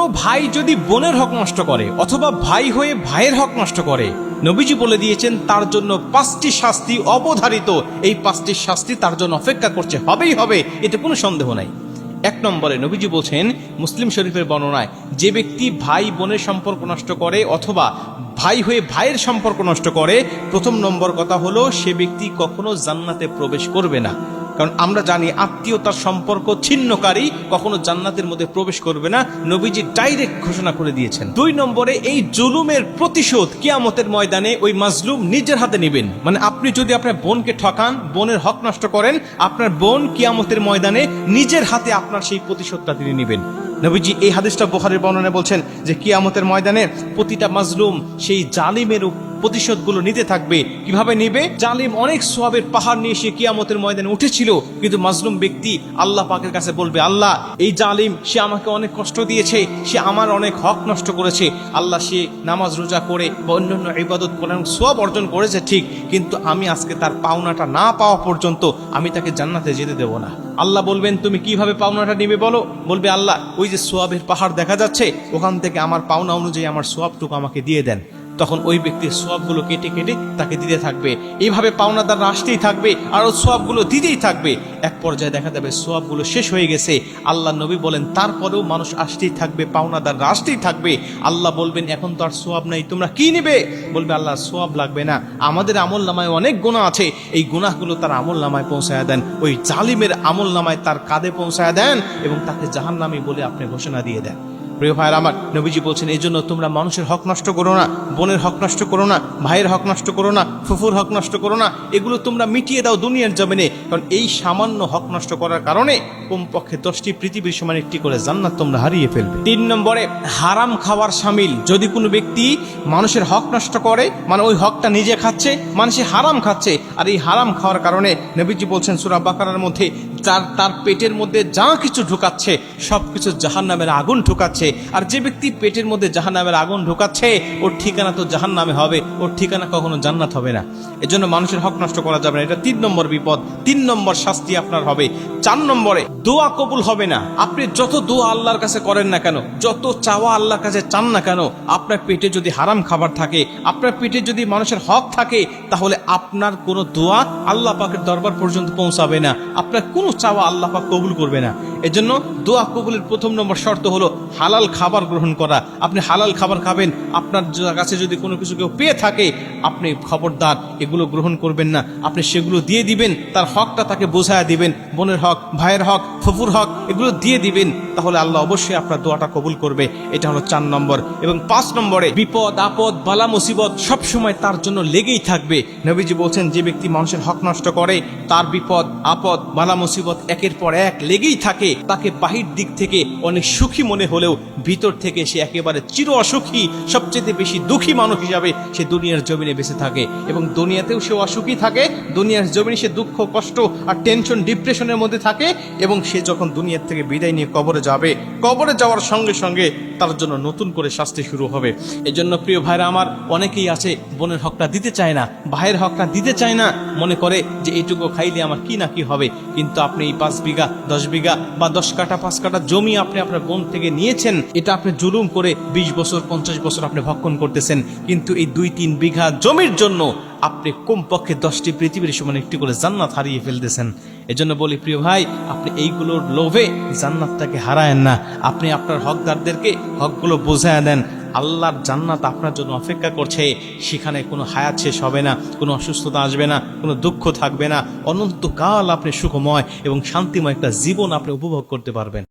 কোনো ভাই যদি বোনের হক নষ্ট করে অথবা ভাই হয়ে ভাইয়ের হক নষ্ট করে, নবীজি বলে দিয়েছেন, তার জন্য পাঁচটি শাস্তি অবধারিত। এই পাঁচটি শাস্তি তার জন্য অপেক্ষা করছে, হবেই হবে, এতে কোনো সন্দেহ নাই। এক নম্বরে নবীজি বলছেন, মুসলিম শরীফের বর্ণনায়, যে ব্যক্তি ভাই বোনের সম্পর্ক নষ্ট করে অথবা ভাই হয়ে ভাইয়ের সম্পর্ক নষ্ট করে, প্রথম নম্বর কথা হলো, সে ব্যক্তি কখনো জান্নাতে প্রবেশ করবে না। কারণ আমরা জানি আত্মীয়তার সম্পর্ক ছিন্নকারী, কখনো জান্নাতের মধ্যে প্রবেশ করবে না। নবীজি ডাইরেক্ট ঘোষণা করে দিয়েছেন। দুই নম্বরে, এই জুলুমের প্রতিশোধ কিয়ামতের ময়দানে ওই মাজলুম নিজের হাতে নেবেন। মানে আপনি যদি আপনার বোনকে ঠকান, বোনের হক নষ্ট করেন, আপনার বোন কিয়ামতের ময়দানে নিজের হাতে আপনার সেই প্রতিশোধটা তিনি নেবেন। নবীজি এই হাদিসটা বোখারের বর্ণনায় বলছেন যে কিয়ামতের ময়দানে প্রতিটা মাজলুম সেই জালিমের প্রতিশোধগুলো নিতে থাকবে। কীভাবে নিবে? জালিম অনেক সোয়াবের পাহাড় নিয়ে সে কিয়ামতের ময়দানে উঠেছিল, কিন্তু মাজলুম ব্যক্তি আল্লাহ পাকের কাছে বলবে, আল্লাহ, এই জালিম, সে আমাকে অনেক কষ্ট দিয়েছে, সে আমার অনেক হক নষ্ট করেছে। আল্লাহ সে নামাজ রোজা করে বা অন্যান্য ইবাদত করে এবং সোয়াব অর্জন করেছে ঠিক, কিন্তু আমি আজকে তার পাওনাটা না পাওয়া পর্যন্ত আমি তাকে জান্নাতে যেতে দেব না। আল্লাহ বলবেন, তুমি কীভাবে পাওনাটা নিবে বলো? বলবে, আল্লাহ, ওই যে সোয়াবের পাহাড় দেখা যাচ্ছে, ওখান থেকে আমার পাওনা অনুযায়ী আমার সোয়াবটুকু আমাকে দিয়ে দেন। তখন ওই ব্যক্তির সোয়াবগুলো কেটে কেটে তাকে দিতে থাকবে। এইভাবে পাওনাদার আসতেই থাকবে আর ও সোয়াবগুলো দিতেই থাকবে। এক পর্যায়ে দেখা যাবে সোয়াবগুলো শেষ হয়ে গেছে। আল্লাহ নবী বলেন, তারপরেও মানুষ আসতেই থাকবে, পাওনাদার আসতেই থাকবে। আল্লাহ বলবেন, এখন তো আর সোয়াব নাই, তোমরা কি নিবে? বলবে আল্লাহ সোয়াব লাগবে না। আমাদের আমল নামায় অনেক গুণা আছে। এই গুণাগুলো তার আমল নামায় পৌঁছায় দেন। ওই জালিমের আমল নামায় তার কাঁধে পৌঁছায় দেন এবং তাকে জাহান্নামী বলে আপনি ঘোষণা দিয়ে দেন। প্রিয় ভাইয়ের আমার নবীজি বলছেন, এই জন্য তোমরা মানুষের হক নষ্ট করো না, বোনের হক নষ্ট করো না, ভাইয়ের হক নষ্ট করো না, ফুফুর হক নষ্ট করো না, এগুলো তোমরা মিটিয়ে দাও দুনিয়ার জমিনে। কারণ এই সামান্য হক নষ্ট করার কারণে কমপক্ষে দশটি পৃথিবীর সমান একটি করে জান্নাত তোমরা হারিয়ে ফেলবে। তিন নম্বরে, হারাম খাওয়ার সামিল। যদি কোনো ব্যক্তি মানুষের হক নষ্ট করে মানে ওই হকটা নিজে খাচ্ছে মানুষে হারাম খাচ্ছে, আর এই হারাম খাওয়ার কারণে নবীজি বলছেন, সুরা বাকারার মধ্যে তার তার পেটের মধ্যে যা কিছু ঢুকাচ্ছে সব কিছু জাহান নামের আগুন ঢুকাচ্ছে। আর যে ব্যক্তি পেটের মধ্যে জাহান নামের আগুন ঢুকাচ্ছে, ওর ঠিকানা তো জাহান নামে হবে, ওর ঠিকানা কখনো জান্নাত হবে না। এজন্য মানুষের হক নষ্ট করা যাবে না। এটা তিন নম্বর বিপদ, তিন নম্বর শাস্তি আপনার হবে। চার নম্বরে, দোয়া কবুল হবে না। আপনি যত দোয়া আল্লাহর কাছে করেন না কেন, যত চাওয়া আল্লাহর কাছে চান না কেন, আপনার পেটে যদি হারাম খাবার থাকে, আপনার পেটে যদি মানুষের হক থাকে, তাহলে আপনার কোনো দোয়া আল্লাহ পাকের দরবার পর্যন্ত পৌঁছাবে না। আপনার কোনো চাওয়া আল্লাহ পাক কবুল করবে না। এজন্য দোয়া কবুলের প্রথম নম্বর শর্ত হলো হালাল খাবার গ্রহণ করা। আপনি হালাল খাবার খাবেন, আপনার কাছে যদি কোনো কিছু কেউ পেয়ে থাকে, আপনি খবরদার, এগুলো গ্রহণ করবেন না। আপনি সেগুলো দিয়ে দিবেন, তার হকটা তাকে বোঝায় দিবেন। বোনের হক, ভাইয়ের হক, ফুফুর হক, এগুলো দিয়ে দিবেন, তাহলে আল্লাহ অবশ্যই আপনার দোয়াটা কবুল করবে। এটা হলো চার নম্বর। এবং পাঁচ নম্বরে, বিপদ, আপদ, বালা, মুসিবত সব সময় তার জন্য লেগেই থাকবে। নবীজি বলছেন, যে ব্যক্তি মানুষের হক নষ্ট করে, তার বিপদ, আপদ, বালা, মুসিবত একের পর এক লেগেই থাকে। তাকে বাহির দিক থেকে অনেক সুখী মনে হলেও ভিতর থেকে সে একেবারে চির অসুখী, সবচেয়ে বেশি দুঃখী মানুষ হিসাবে সে দুনিয়ার জমিনে বেঁচে থাকে। এবং দুনিয়াতেও সে অসুখী থাকে, দুনিয়ার জমিনে সে দুঃখ, কষ্ট আর টেনশন ডিপ্রেশনের মধ্যে থাকে এবং সে যখন দুনিয়ার থেকে বিদায় নিয়ে কবরে যাবে, কবরে যাওয়ার সঙ্গে সঙ্গে তার জন্য নতুন করে শাস্তি শুরু হবে। এই জন্য প্রিয় ভাইরা আমার, অনেকেই আছে, বোনের হকটা দিতে চায় না, ভাইয়ের হকটা দিতে চায় না, মনে করে যে এইটুকু খাইলে আমার কি না কি হবে। কিন্তু আপনি এই পাঁচ বিঘা, দশ বিঘা বা দশ কাটা পাঁচ কাটা জমি আপনি আপনার বোন থেকে নিয়েছেন, এটা আপনি জুলুম করে বিশ বছর, পঞ্চাশ বছর আপনি ভক্ষণ করতেছেন। কিন্তু এই দুই, তিন বিঘা জমির জন্য আপনি কমপক্ষে দশটি পৃথিবীর সমান একটি করে জান্নাত হারিয়ে ফেলতেছেন। এজন্য বলি, প্রিয় ভাই, আপনি এইগুলোর লোভে জান্নাতটাকে হারায়েন না। আপনি আপনার হকদারদেরকে হকগুলো বোঝায় দেন। আল্লাহর জান্নাত আপনার জন্য অপেক্ষা করছে। সেখানে কোনো হায়াত শেষ হবে না, কোনো অসুস্থতা আসবে না, কোনো দুঃখ থাকবে না। অনন্তকাল আপনি সুখময় এবং শান্তিময় একটা জীবন আপনি উপভোগ করতে পারবেন।